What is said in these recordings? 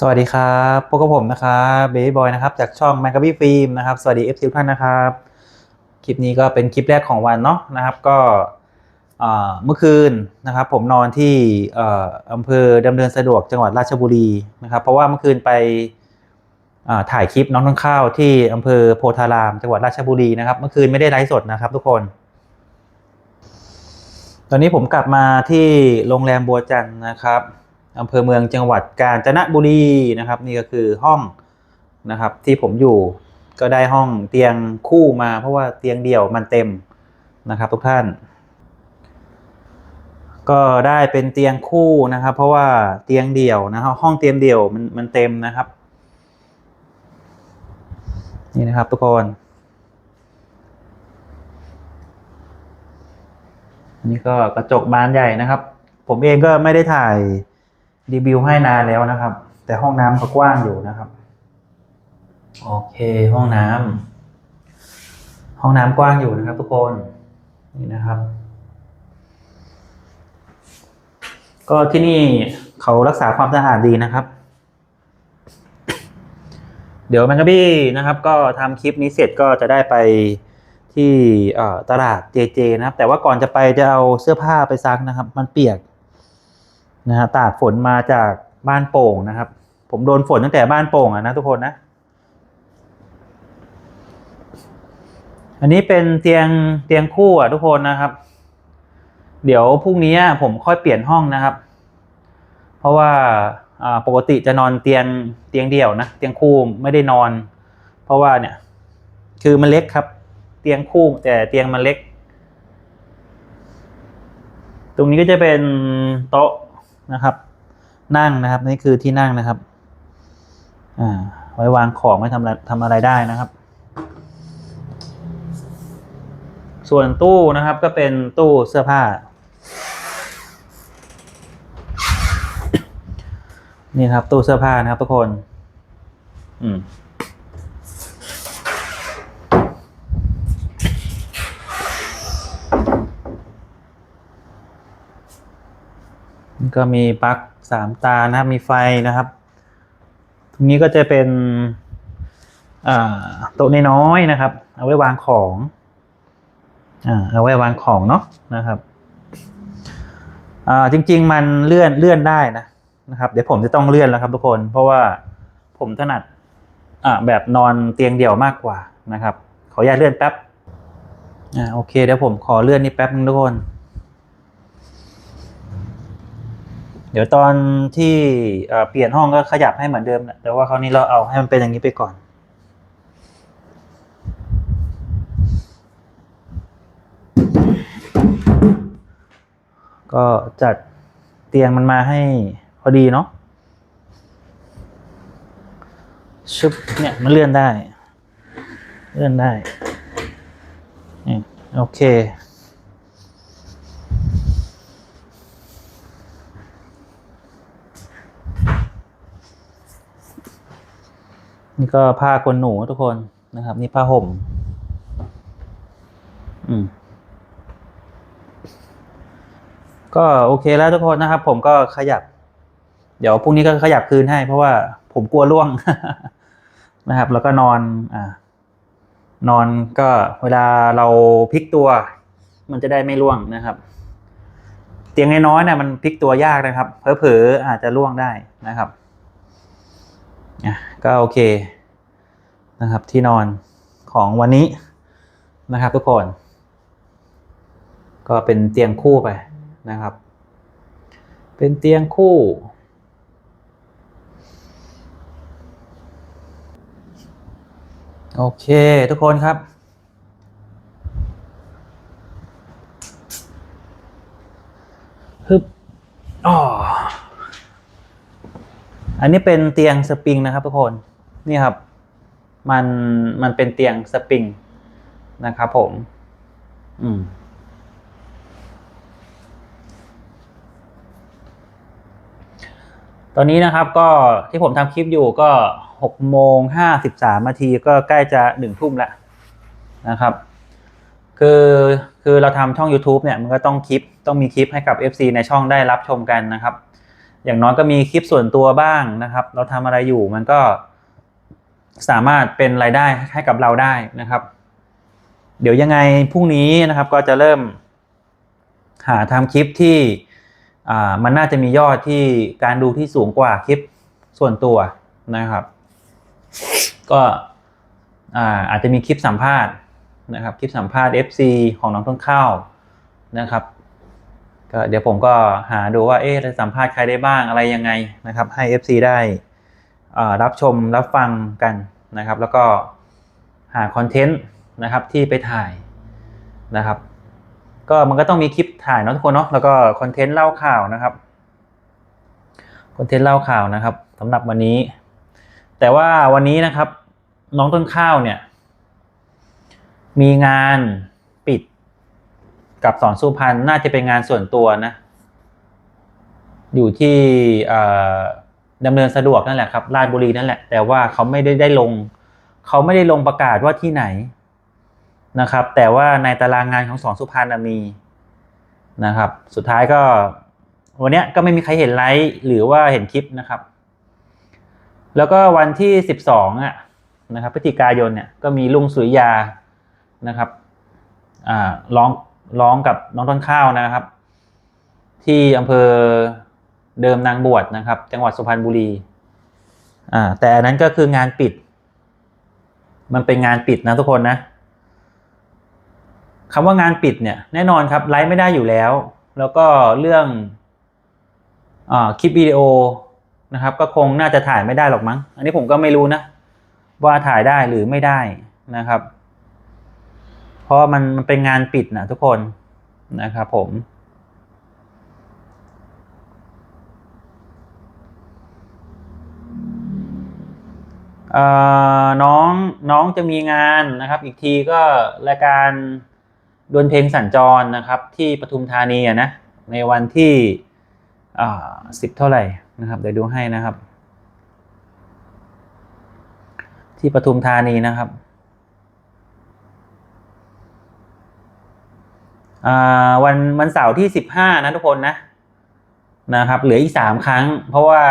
สวัสดีครับพบกับผมนะครับเบบี้บอยนะครับ จากช่อง m a c a b y Film นะครับ สวัสดี FC ทุกท่านนะครับ คลิปนี้ก็เป็นคลิปแรกของวันเนาะนะครับ ก็เมื่อคืนนะครับ ผมนอนที่อำเภอดำเนินสะดวกจังหวัดราชบุรีนะครับ เพราะว่าเมื่อคืนไปถ่ายคลิปน้องต้นข้าวที่อำเภอโพธาราม จังหวัดราชบุรีนะครับ เมื่อคืนไม่ได้ไลฟ์สดนะครับ ทุกคน ตอนนี้ผมกลับมาที่โรงแรมบัวจันทร์นะครับ อำเภอเมืองจังหวัดกาญจนบุรีนะครับ นี่ก็คือห้องนะครับที่ผมอยู่ก็ได้ห้องเตียงคู่มาเพราะว่าเตียงเดี่ยวมันเต็มนะครับ ทุกท่าน ก็ได้เป็นเตียงคู่นะครับ เพราะว่าเตียงเดี่ยวนะครับห้องเตียงเดี่ยวมันมันเต็มนะครับ นี่นะครับทุกคนนนี้ก็กระจกบานใหญ่นะครับ ผมเองก็ไม่ได้ถ่าย รีวิวให้นานแล้วนะครับ แต่ห้องน้ำก็กว้างอยู่นะครับ โอเคห้องน้ำห้องน้ำกว้างอยู่นะครับ ทุกคนนี่นะครับ ก็ที่นี่เขารักษาความสะอาดดีนะครับ เดี๋ยวแมงกะบี้นะครับ ก็ทำคลิปนี้เสร็จก็จะได้ไปที่ตลาดเจเจนะครับ แต่ว่าก่อนจะไปจะเอาเสื้อผ้าไปซักนะครับ มันเปียก นะฮะตากฝนมาจากบ้านโป่งนะครับ ผมโดนฝนตั้งแต่บ้านโป่งอะนะทุกคนนะ อันนี้เป็นเตียงเตียงคู่อะทุกคนนะครับ เดี๋ยวพรุ่งนี้ผมค่อยเปลี่ยนห้องนะครับ เพราะว่าปกติจะนอนเตียงเตียงเดี่ยวนะเตียงคู่ไม่ได้นอน เพราะว่าเนี่ย คือมันเล็กครับ เตียงคู่แต่เตียงมันเล็ก ตรงนี้ก็จะเป็นโต๊ะ นะครับ นั่งนะครับ นี่คือที่นั่งนะครับ อ่า ไว้วางของไว้ทำอะไรทำอะไรได้นะครับ ส่วนตู้นะครับก็เป็นตู้เสื้อผ้า นี่ครับตู้เสื้อผ้านะครับทุกคน อืม ก็มีปลั๊กสามตานะครับ มีไฟนะครับ ตรงนี้ก็จะเป็นโต๊ะน้อยๆนะครับ เอาไว้วางของอเอาไว้วางของเนาะนะครับจริง ๆ มันเลื่อนเลื่อนได้นะนะครับ เดี๋ยวผมจะต้องเลื่อนแล้วครับทุกคน เพราะว่าผมถนัดแบบนอนเตียงเดี่ยวมากกว่านะครับ ขออนุญาตเลื่อนแป๊บอ่าโอเคเดี๋ยวผมขอเลื่อนนี่แป๊บนึงทุกคน เดี๋ยวตอนที่เปลี่ยนห้องก็ขยับให้เหมือนเดิมนะแต่ว่าคราวนี้เราเอาให้มันเป็นอย่างนี้ไปก่อน ก็จัดเตียงมันมาให้พอดีเนาะชึบเนี่ยมันเลื่อนได้ เลื่อนได้โอเค ก็ผ้าขนหนูทุกคนนะครับ นี่ผ้าห่ม อืม ก็โอเคแล้วทุกคนนะครับ ผมก็ขยับ เดี๋ยวพรุ่งนี้ก็ขยับคืนให้ เพราะว่าผมกลัวร่วงนะครับ แล้วก็นอน อ่า นอนก็เวลาเราพลิกตัว มันจะได้ไม่ร่วงนะครับ เตียงน้อยๆเนี่ยมันพลิกตัวยากนะครับเผลอๆอาจจะร่วงได้นะครับก็โอเค นะครับ ที่นอนของวันนี้นะครับ ทุกคน ก็เป็นเตียงคู่ไปนะครับ เป็นเตียงคู่ โอเค ทุกคนครับ ฮึบอ๋ออันนี้เป็นเตียงสปริงนะครับทุกคน นี่ครับ มันมันเป็นเตียงสปริงนะครับผม อืมตอนนี้นะครับก็ที่ผมทำคลิปอยู่ก็หกโมงห้าสิบสามนาทีก็ใกล้จะหนึ่งทุ่มแล้วนะครับ คือคือเราทำช่อง YouTube เนี่ยมันก็ต้องคลิปต้องมีคลิปให้กับ FC ในช่องได้รับชมกันนะครับ อย่างน้อยก็มีคลิปส่วนตัวบ้างนะครับ เราทำอะไรอยู่มันก็ สามารถเป็นรายได้ให้กับเราได้นะครับ เดี๋ยวยังไงพรุ่งนี้นะครับก็จะเริ่มหาทำคลิปที่มันน่าจะมียอดที่การดูที่สูงกว่าคลิปส่วนตัวนะครับ ก็อาอาจจะมีคลิปสัมภาษณ์นะครับ คลิปสัมภาษณ์ FC ของน้องต้นข้าวนะครับก็เดี๋ยวผมก็หาดูว่าเอ๊ะจะสัมภาษณ์ใครได้บ้างอะไรยังไงนะครับ ให้ FC ได้ รับชมรับฟังกันนะครับ แล้วก็หาคอนเทนต์นะครับที่ไปถ่ายนะครับ ก็มันก็ต้องมีคลิปถ่ายเนาะทุกคนเนาะแล้วก็คอนเทนต์เล่าข่าวนะครับคอนเทนต์เล่าข่าวนะครับสำหรับวันนี้ แต่ว่าวันนี้นะครับ น้องต้นข้าวเนี่ย มีงานปิดกับสอนสุพรรณน่าจะเป็นงานส่วนตัวนะ อยู่ที่อ ดำเนินสะดวกนั่นแหละครับราชบุรีนั่นแหละ แต่ว่าเขาไม่ได้ได้ลง เขาไม่ได้ลงประกาศว่าที่ไหนนะครับ แต่ว่าในตารางงานของสอนสุพรรณมีนะครับ สุดท้ายก็ วันเนี้ยก็ไม่มีใครเห็นไลฟ์หรือว่าเห็นคลิปนะครับ แล้วก็วันที่สิบสองอะนะครับพฤศจิกายนเนี่ยก็มีลุงสุริยานะครับอ่าร้องร้องกับน้องต้นข้าวนะครับ ที่อำเภอ เดิมนางบวชนะครับ จังหวัดสุพรรณบุรีอ่าแต่อันนั้นก็คืองานปิด มันเป็นงานปิดนะทุกคนนะคำว่างานปิดเนี่ยแน่นอนครับไลฟ์ไม่ได้อยู่แล้ว แล้วก็เรื่องอาคลิปวิดีโอนะครับ ก็คงน่าจะถ่ายไม่ได้หรอกมั้ง อันนี้ผมก็ไม่รู้นะ ว่าถ่ายได้หรือไม่ได้นะครับ เพราะมันมันเป็นงานปิดนะทุกคนนะครับผม เอ่อ น้องน้องจะมีงานนะครับ อีกทีก็รายการดวลเพลงสัญจรนะครับ ที่ปทุมธานีนะในวันที่สิบเท่าไหร่นะครับเดี๋ยวดูให้นะครับ ที่ปทุมธานีนะครับวันวันเสาร์ที่สิบห้านะทุกคนนะนะครับ เหลืออีกสามครั้ง เพราะว่า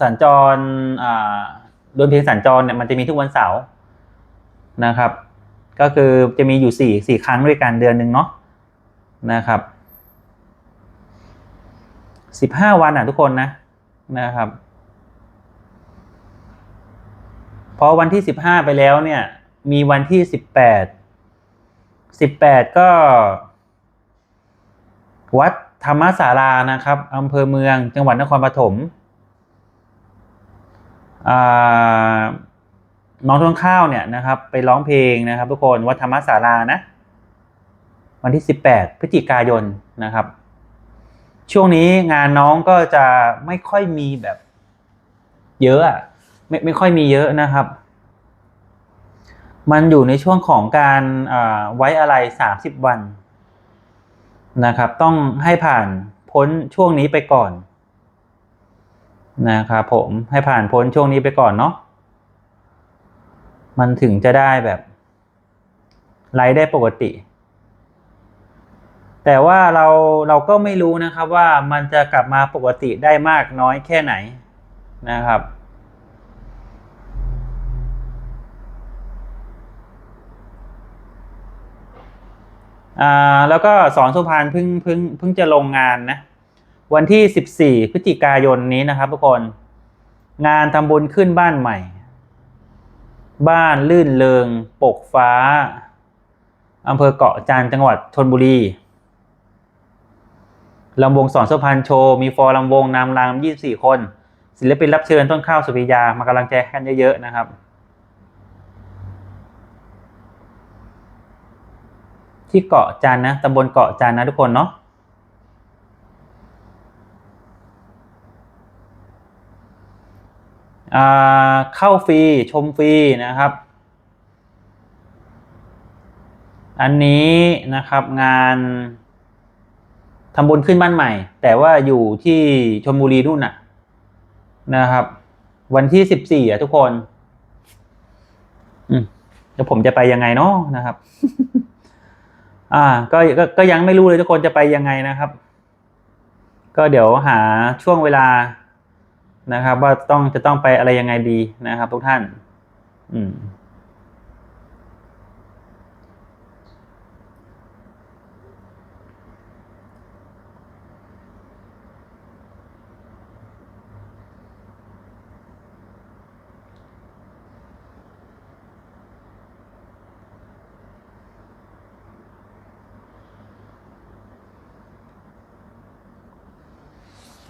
สัญจรอ ดวลเพลงสัญจรเนี่ยมันจะมีทุกวันเสาร์นะครับ ก็คือจะมีอยู่สี่สี่ครั้งด้วยกันเดือนหนึ่งเนาะนะครับสิบห้าวันอะทุกคนนะนะครับ พอวันที่สิบห้าไปแล้วเนี่ย มีวันที่สิบแปดสิบแปดก็ วัดธรรมศาลานะครับอำเภอเมืองจังหวัดนครปฐม น้องต้นข้าวเนี่ยนะครับ ไปร้องเพลงนะครับ ทุกคนวัดธรรมศาลานะ วันที่ 18 พฤศจิกายนนะครับ ช่วงนี้งานน้องก็จะไม่ค่อยมีแบบ เยอะอะไม่ไม่ค่อยมีเยอะนะครับ มันอยู่ในช่วงของการไว้อะไร 30 วันนะครับ ต้องให้ผ่านพ้นช่วงนี้ไปก่อน นะครับผมให้ผ่านพ้นช่วงนี้ไปก่อนเนาะมันถึงจะได้แบบไลฟ์ได้ปกติ แต่ว่าเราเราก็ไม่รู้นะครับว่ามันจะกลับมาปกติได้มากน้อยแค่ไหนนะครับ อ่าแล้วก็สอนสุพรรณเพิ่งเพิ่งเพิ่งจะลงงานนะ วันที่ 14 พฤศจิกายนนี้นะครับทุกคน งานทำบุญขึ้นบ้านใหม่ บ้านลื่นเริงปกฟ้าอำเภอเกาะจันจังหวัดชนบุรีลำวงสอนสุพรรณโชว์มีฟอร์ลำวงนำราม24 คน ศิลปินรับเชิญต้นข้าวสุริยามากำลังใจกันเยอะๆนะครับ ที่เกาะจันนะตำบลเกาะจันนะทุกคนเนาะ อ่า เข้าฟรีชมฟรีนะครับ อันนี้นะครับงานทำบุญขึ้นบ้านใหม่ แต่ว่าอยู่ที่ชลบุรีนู่นน่ะนะครับ วันที่สิบสี่อะทุกคน อืมแล้วผมจะไปยังไงเนาะนะครับ อ่าก็ก็ก็ยังไม่รู้เลยทุกคนจะไปยังไงนะครับ ก็เดี๋ยวหาช่วงเวลา นะครับ ว่าต้องจะต้องไปอะไรยังไงดีนะครับ ทุกท่าน อืม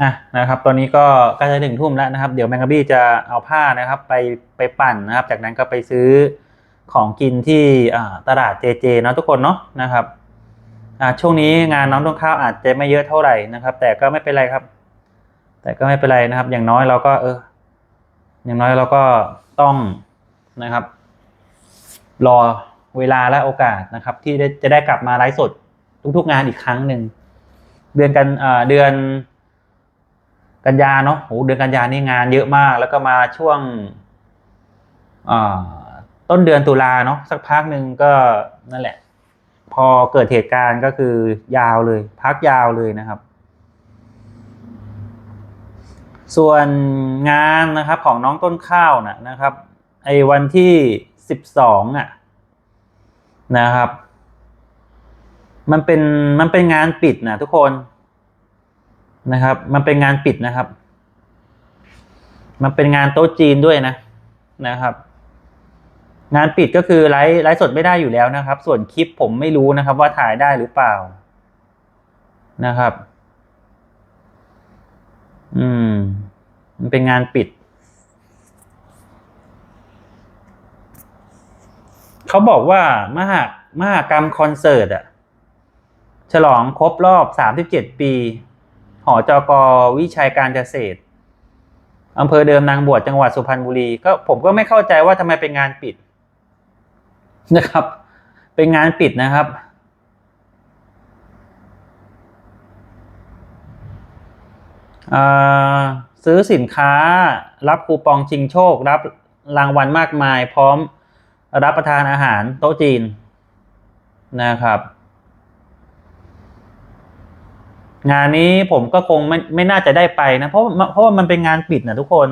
อะนะครับ ตอนนี้ก็ใกล้จะถึงทุ่มแล้วนะครับ เดี๋ยวแมงกะบี้จะเอาผ้านะครับ ไปไปปั่นนะครับ จากนั้นก็ไปซื้อของกินที่ตลาดเจเจนะทุกคนเนาะนะครับช่วงนี้งานน้องต้นข้าวอาจจะไม่เยอะเท่าไหร่นะครับ แต่ก็ไม่เป็นไรครับ แต่ก็ไม่เป็นไรนะครับ อย่างน้อยเราก็เออ อย่างน้อยเราก็ต้องนะครับ รอเวลาและโอกาสนะครับ ที่จะได้กลับมาไลฟ์สดทุกๆงานอีกครั้งหนึ่งเดือนกันเดือน กันยาเนาะโหเดือนกันยานี่งานเยอะมาก แล้วก็มาช่วงต้นเดือนตุลาเนาะสักพักหนึ่งก็นั่นแหละ พอเกิดเหตุการณ์ก็คือยาวเลย พักยาวเลยนะครับ ส่วนงานนะครับของน้องต้นข้าวนะนะครับไอ้วันที่สิบสองอะนะครับ มันเป็นมันเป็นงานปิดนะทุกคน นะครับ มันเป็นงานปิดนะครับ มันเป็นงานโต๊ะจีนด้วยนะนะครับ งานปิดก็คือไลฟ์ไลฟ์สดไม่ได้อยู่แล้วนะครับ ส่วนคลิปผมไม่รู้นะครับ ว่าถ่ายได้หรือเปล่านะครับ อืม มันเป็นงานปิด เขาบอกว่ามหามหากรรมคอนเสิร์ตอะฉลองครบรอบสามสิบเจ็ดปี อจกวิชัยการเกษตรอำเภอเดิมนางบวชจังหวัดสุพรรณบุรีก็ผมก็ไม่เข้าใจว่าทำไมเป็นงานปิดนะครับ เป็นงานปิดนะครับ ซื้อสินค้ารับคูปองชิงโชค รับรางวัลมากมาย พร้อมรับประทานอาหารโต๊ะจีนนะครับ งานนี้ผมก็คงไม่ไม่น่าจะได้ไปนะ เพราะเพราะว่ามันเป็นงานปิดนะทุกคน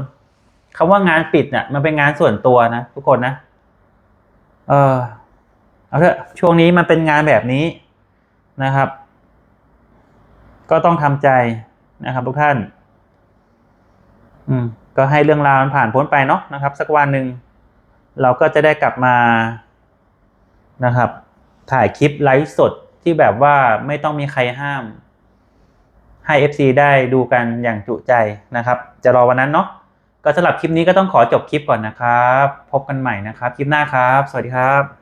คำว่างานปิดเนี่ยมันเป็นงานส่วนตัวนะทุกคนนะ เออเอาเถอะช่วงนี้มันเป็นงานแบบนี้นะครับ ก็ต้องทำใจนะครับ ทุกท่าน อืม ก็ให้เรื่องราวมันผ่านพ้นไปเนาะนะครับ สักวันหนึ่งเราก็จะได้กลับมานะครับ ถ่ายคลิปไลฟ์สดที่แบบว่าไม่ต้องมีใครห้าม ให้ FC ได้ดูกันอย่างจุใจนะครับ จะรอวันนั้นเนาะก็สำหรับคลิปนี้ก็ต้องขอจบคลิปก่อนนะครับ พบกันใหม่นะครับ คลิปหน้าครับ สวัสดีครับ